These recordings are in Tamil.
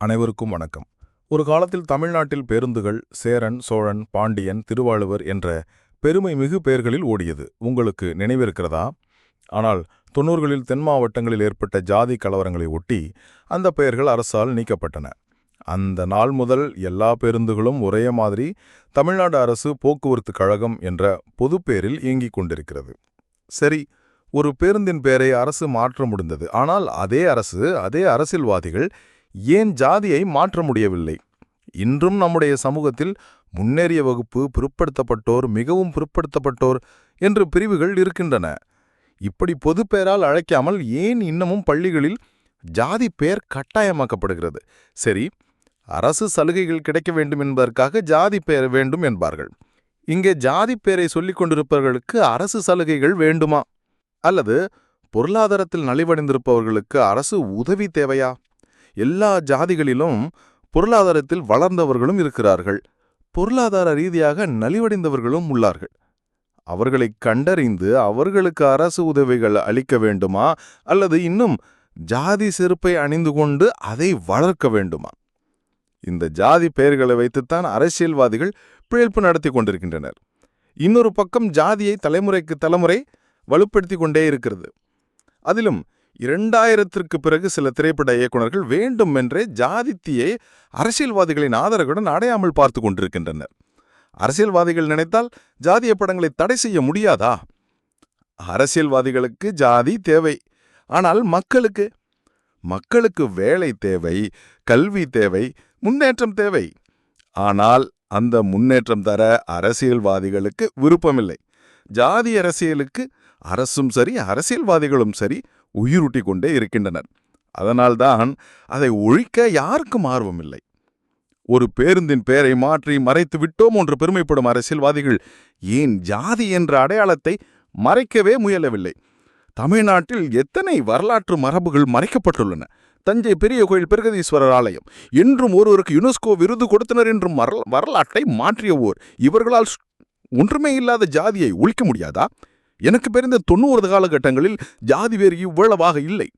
அனைவருக்கும் வணக்கம். ஒரு காலத்தில் தமிழ்நாட்டில் பேருந்துகள் சேரன் சோழன் பாண்டியன் திருவாளுவர் என்ற பெருமை மிகு பெயர்களில் ஓடியது. உங்களுக்கு நினைவிருக்கிறதா? ஆனால் தொன்னூறுகளில் தென் மாவட்டங்களில் ஏற்பட்ட ஜாதி கலவரங்களை ஒட்டி அந்த பெயர்கள் அரசால் நீக்கப்பட்டன. அந்த நாள் முதல் எல்லா பேருந்துகளும் ஒரே மாதிரி தமிழ்நாடு அரசு போக்குவரத்து கழகம் என்ற பொதுப்பேரில் இயங்கிக் கொண்டிருக்கிறது. சரி ஒரு பேருந்தின் பெயரை அரசு மாற்ற முடிந்தது. ஆனால் அதே அரசு அதே அரசியல்வாதிகள் ஏன் ஜாதியை மாற்ற முடியவில்லை? இன்றும் நம்முடைய சமூகத்தில் முன்னேறிய வகுப்பு பிற்படுத்தப்பட்டோர் மிகவும் பிற்படுத்தப்பட்டோர் என்று பிரிவுகள் இருக்கின்றன. இப்படி பொது பெயரால் அழைக்காமல் ஏன் இன்னமும் பள்ளிகளில் ஜாதி பெயர் கட்டாயமாக்கப்படுகிறது? சரி அரசு சலுகைகள் கிடைக்க வேண்டும் என்பதற்காக ஜாதி பெயர் வேண்டும் என்பார்கள். இங்கே ஜாதி பெயரை சொல்லிக் கொண்டிருப்பவர்களுக்கு அரசு சலுகைகள் வேண்டுமா? அல்லது பொருளாதாரத்தில் நலிவடைந்திருப்பவர்களுக்கு அரசு உதவி தேவையா? எல்லா ஜாதிகளிலும் பொருளாதாரத்தில் வளர்ந்தவர்களும் இருக்கிறார்கள். பொருளாதார ரீதியாக நலிவடைந்தவர்களும் உள்ளார்கள். அவர்களை கண்டறிந்து அவர்களுக்கு அரசு உதவிகள் அளிக்க வேண்டுமா? அல்லது இன்னும் ஜாதி செருப்பை அணிந்து கொண்டு அதை வளர்க்க வேண்டுமா? இந்த ஜாதி பெயர்களை வைத்துத்தான் அரசியல்வாதிகள் பிழைப்பு நடத்தி கொண்டிருக்கின்றனர். இன்னொரு பக்கம் ஜாதியை தலைமுறைக்கு தலைமுறை வலுப்படுத்தி கொண்டே இருக்கிறது. அதிலும் இரண்டாயிரத்திற்கு பிறகு சில திரைப்பட இயக்குனர்கள் வேண்டுமென்றே ஜாதித்தியை அரசியல்வாதிகளின் ஆதரவுடன் அடையாமல் பார்த்து கொண்டிருக்கின்றனர். அரசியல்வாதிகள் நினைத்தால் ஜாதிய படங்களை தடை செய்ய முடியாதா? அரசியல்வாதிகளுக்கு ஜாதி தேவை. ஆனால் மக்களுக்கு? மக்களுக்கு வேலை தேவை கல்வி தேவை முன்னேற்றம் தேவை. ஆனால் அந்த முன்னேற்றம் தர அரசியல்வாதிகளுக்கு விருப்பமில்லை. ஜாதி அரசியலுக்கு அரசும் சரி அரசியல்வாதிகளும் சரி உயிரூட்டி கொண்டே இருக்கின்றனர். அதனால்தான் அதை ஒழிக்க யாருக்கும் ஆர்வமில்லை. ஒரு பேருந்தின் பெயரை மாற்றி மறைத்து விட்டோம் என்று பெருமைப்படும் அரசியல்வாதிகள் ஏன் ஜாதி என்ற அடையாளத்தை மறைக்கவே முயலவில்லை? தமிழ்நாட்டில் எத்தனை வரலாற்று மரபுகள் மறைக்கப்பட்டுள்ளன? தஞ்சை பெரிய கோயில் பிரகதீஸ்வரர் ஆலயம் என்றும் ஒருவருக்கு யுனெஸ்கோ விருது கொடுத்தனர் என்றும் வரலாற்றை மாற்றிய ஓர் இவர்களால் ஒன்றுமே இல்லாத ஜாதியை ஒழிக்க முடியாதா? எனக்கு பெரிந்த தொண்ணூறு காலகட்டங்களில் ஜாதி வேறு இவ்வளவாக இல்லை.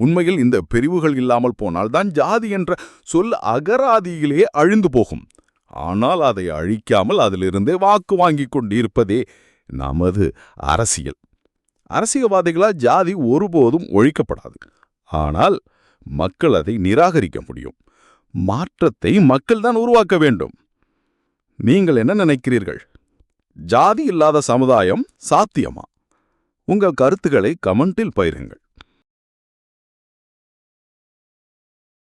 உண்மையில் இந்த பிரிவுகள் இல்லாமல் போனால்தான் ஜாதி என்ற சொல் அகராதியிலே அழிந்து போகும். ஆனால் அதை அழிக்காமல் அதிலிருந்தே வாக்கு வாங்கிக் கொண்டிருப்பதே நமது அரசியல். அரசியல்வாதிகளால் ஜாதி ஒருபோதும் ஒழிக்கப்படாது. ஆனால் மக்கள் அதை நிராகரிக்க முடியும். மாற்றத்தை மக்கள்தான் உருவாக்க வேண்டும். நீங்கள் என்ன நினைக்கிறீர்கள்? ஜாதி இல்லாத சமுதாயம் சாத்தியமா? உங்கள் கருத்துக்களை கமெண்டில் பயிருங்கள்